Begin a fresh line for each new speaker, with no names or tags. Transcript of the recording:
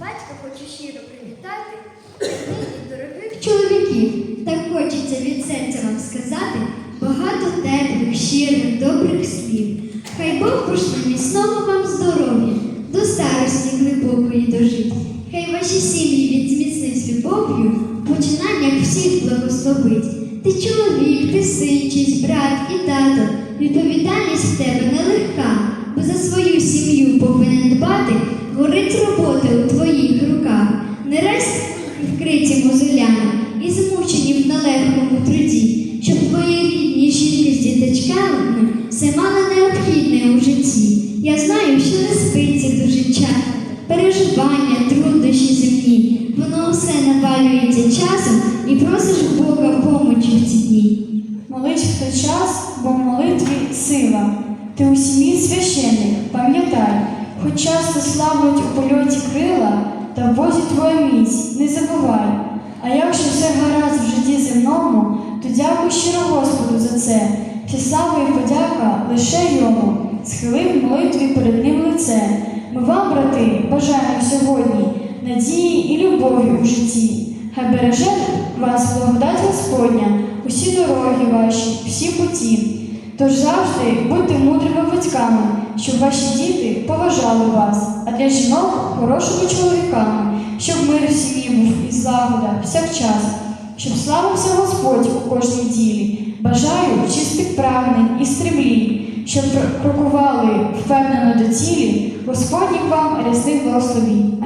Батька хочу щиро привітати, нині дорогих
Чоловіків, так хочеться від серця вам сказати багато теплих, щирих, добрих слів. Хай Бог пошле міцного вам здоров'я, до старості глибокої дожить. Хай ваші сім'ї від зміцнить любов'ю, в починаннях всіх благословить. Ти чоловік, ти син, брат і тато, відповідальність в тебе нелегка, бо за свою сім'ю повинен дбати, горить робота необхідне у житті. Я знаю, що не спиться дуже часто, переживання, труднощі земні, воно все навалюється часом і просиш у Бога помочі в ці дні.
Молись в той час, бо в молитві сила. Ти у сім'ї священник, пам'ятай, хоч часто слабнуть у польоті крила, та в Бозі твоя міць, не забувай. А якщо все гаразд в житті земному, то дякуй щиро Господу за це. Слава і подяка лише йому, схилив молитві перед ним лице. Ми вам, брати, бажаємо сьогодні надії і любові у житті. Хай береже вас благодать Господня, усі дороги ваші, всі путі. Тож завжди будьте мудрими батьками, щоб ваші діти поважали вас, а для жінок хорошими чоловіками, щоб мир в сім'ї був і злагода всякчас, щоб славився Господь у кожній ділі. Бажаю чистих прагнень і стремлінь, що крокували впевнено до цілі, Господніх вам рясних благословінь.